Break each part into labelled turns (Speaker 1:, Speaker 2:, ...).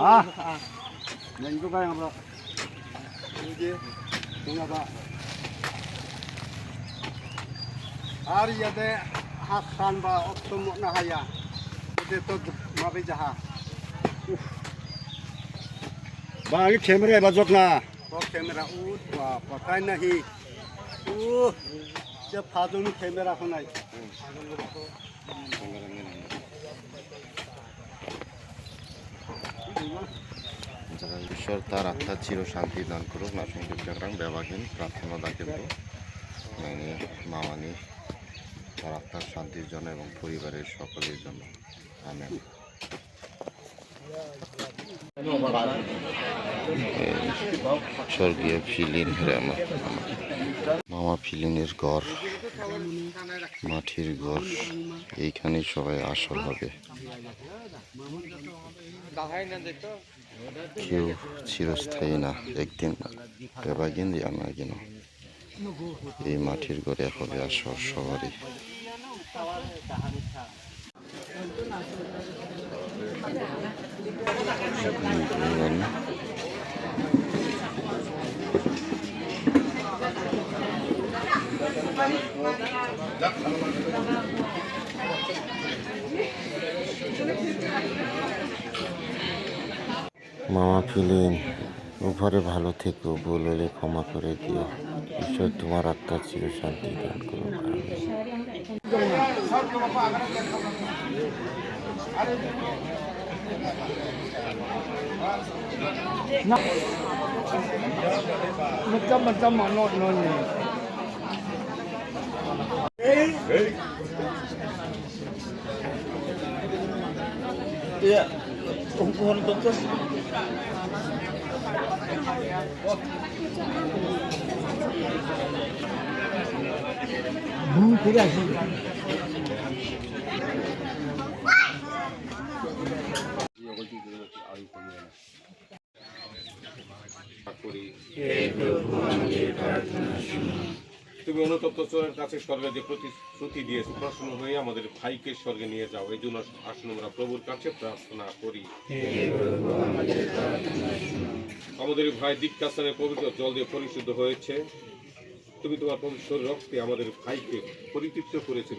Speaker 1: হ্যাঁ লেঙ্গু গায় আমরা এই যে তোমরা আর ইয়াতে হাত খান বা অত্যম না হাইয়া এতে তো মাবে যাহা বাঙালি খেমরে বাজক না খেমেরা উঠ বা পটাই নাহি উহ যে ফাজুন খেমেরা খোনাই
Speaker 2: যারা ঈশ্বর তার আত্মার চির শান্তি দান করুক। না সঙ্গে জাগরাং ব্যবাহীন প্রার্থনা দাকে মানে মামানি, তার আত্মার শান্তির জন্য এবং পরিবারের সকলের জন্য। আমেন। স্বর্গীয় ফিলিন আমার মামা ফিলিনের ঘর, মাটির ঘর এইখানে সবাই আসল হবে। কেউ চিরস্থায়ী না, একদিন পেবাগিন জানা কেন এই মাটির ঘরে হবে আসর সবারই। বুঝলেন? মামা ফিলিম উপরে ভালো থেকো ভুল হলে ক্ষমা করে দিও। ঈশ্বর তোমার আত্মার চির শান্তি দান করুন Macam
Speaker 1: macam mana non ni?
Speaker 3: Ya, kumpulan tuntut.
Speaker 1: Bu, tidak sih.
Speaker 4: তুমি অনুতপ্ত চোরের কাছে স্বর্গে যে প্রতিশ্রুতি দিয়েছ, প্রশ্ন হয়ে আমাদের ভাইকে স্বর্গে নিয়ে যাও। এই জন্য আসুন আমরা প্রভুর কাছে প্রার্থনা করি। আমাদের ভাই দীক্ষাস্থানের পবিত্র জল দিয়ে পরিশুদ্ধ হয়েছে। তুমি তোমার পবিত্র রক্তে আমাদের ভাইকে পরিতৃপ্ত করেছিল।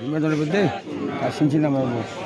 Speaker 4: 얼마 전에 본데 다 신신하면 뭐.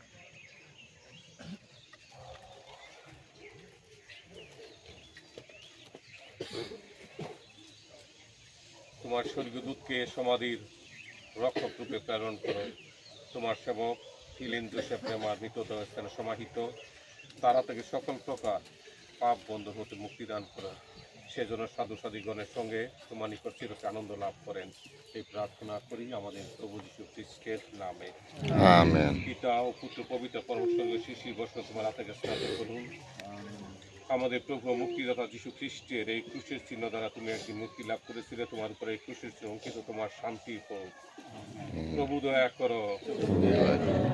Speaker 4: তোমার স্বর্গীয় দূতকে সমাধির রক্ষক রূপে প্রেরণ করো তোমার সেবক ফিলিন জোসেফ প্রেমার মৃতদেহ স্থানে সমাহিত। তারা থেকে সকল প্রকার পাপ বন্ধ হতে মুক্তি দান করো। সেজন্য সাধু সাধীগণের সঙ্গে তোমার নিকট চিরকে আনন্দ লাভ করেন। এই প্রার্থনা করি আমাদের প্রভু যীশু খ্রিস্টের নামে। পিতা ও পুত্র পবিত্র পরমেশ্বর শিশির বর্ষ তোমার হাতে স্নাতক করুন। আমাদের প্রভু মুক্তিদাতা যীশু খ্রিস্টের এই ক্রুশের চিহ্ন দ্বারা তুমি একটি মুক্তি লাভ করেছিলে। তোমার উপরে এই ক্রুশের চিহ্ন অঙ্কিত তোমার শান্তি হোক। প্রভু দয়া করো।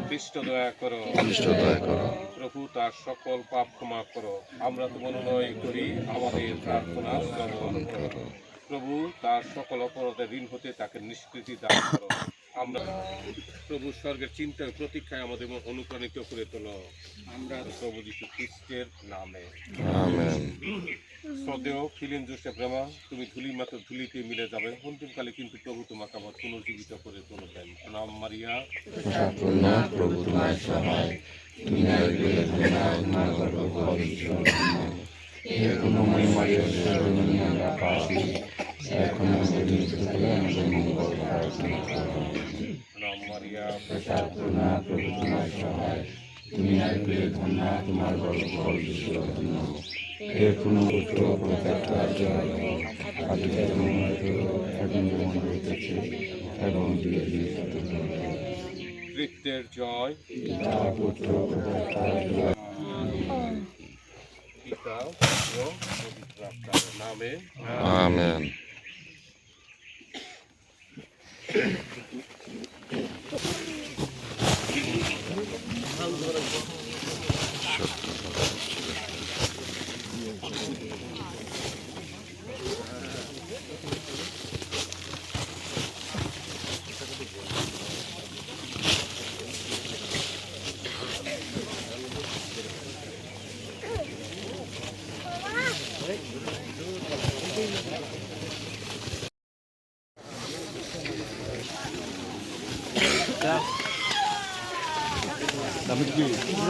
Speaker 4: খ্রিস্ট দয়া করো।
Speaker 2: খ্রিস্ট দয়া করো।
Speaker 4: প্রভু তার সকল পাপ ক্ষমা করো। আমরা তো মনোনয় করি আমাদের প্রার্থনা শ্রবণ করো। প্রভু তার সকল অপরাধের ঋণ হতে তাকে নিষ্কৃতি দান করো। আমরা প্রভু স্বর্গের চিন্তায় প্রতীক্ষায় আমাদের অনুপ্রাণিত করে তোলো। আমরা প্রভু যীশু খ্রিস্টের নামে। শ্রদ্ধেয় ফিলিন জোসেফ রামা তুমি ধুলি মাত্র ধুলিতে মিলে যাবে। অন্তিমকালে কিন্তু প্রভু তোমাকে আবার পুনর্জীবিত করে তুলবেন। নাম মারিয়া।
Speaker 2: প্রভু তোমার সহায়। তুমি এখনও আমরা পাপি এখন আমাদের প্রার্থনা
Speaker 4: নাম
Speaker 2: প্রভু তোমার সহায় তুমি আসবে ধন্য তোমার গর্ভফল বিশ্বরত্ন এর কোনো পুত্র প্রত্যাখ্যার জয়। আদিতে এখন যেমন হইতেছে এবং ধীরে ধীরে
Speaker 4: কৃত্যের জয়
Speaker 2: পিতা পুত্র Thank you. প্রত্যাখ্যার জয়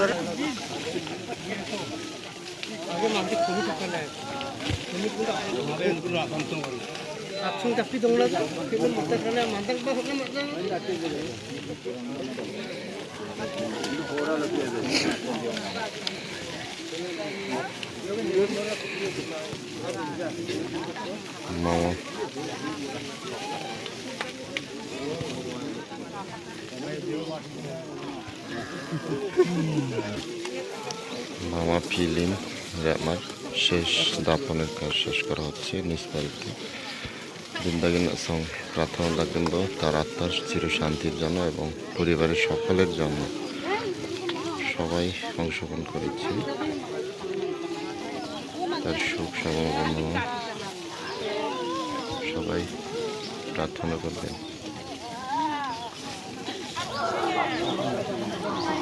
Speaker 4: পিতা পুত্র পবিত্র আত্মার নামে
Speaker 2: amen
Speaker 5: Action tapi dong lah, kita mantap karena mantap bah, mantap.
Speaker 2: মামা মামা ফিলিম, র্যামার। শেষ দাপনের কাজ শেষ করা হচ্ছে বাড়িতে। জিন্দাগিন সং প্রার্থনা ডাকেন্দ্র তার আত্মার চির শান্তির জন্য এবং পরিবারের সকলের জন্য। সবাই অংশগ্রহণ করেছি। তার সুখ সমাগম সবাই প্রার্থনা করবেন।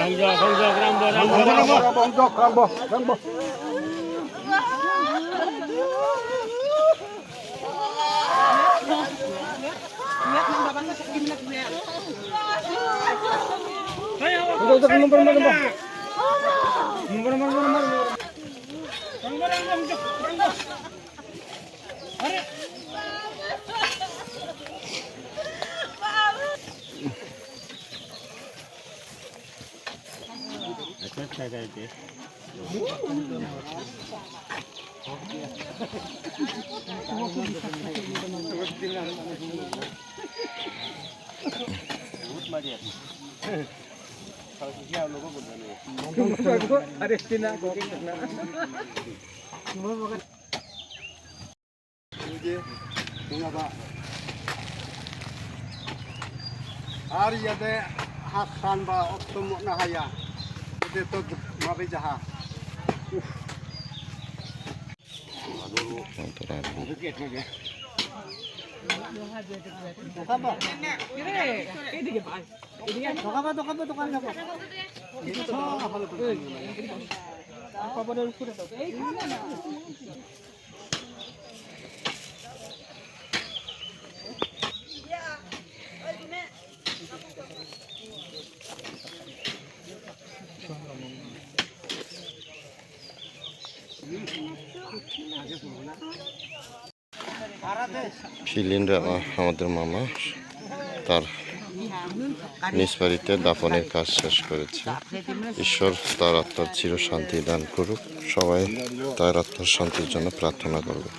Speaker 5: Rambo, Rambo, Rambo, Rambo, Rambo, Rambo, Rambo, Rambo. Udah, udah, nomor, nomor, nomor.
Speaker 1: 叩いて。Kalau kita logo kuda nih. Ada tina, gokin tina. Semua makan. Ini, ini apa? Hari ada Hasan ba Oktomok Nahaya. 하
Speaker 2: Antara
Speaker 1: dokaba dokaba dokaba dokaba dokaba itu
Speaker 2: ফিলিনরা আমাদের মামা তার নিজ বাড়িতে দাফনের কাজ শেষ করেছে। ঈশ্বর তার আত্মার চির শান্তি দান করুক। সবাই তার আত্মার শান্তির জন্য প্রার্থনা করবে।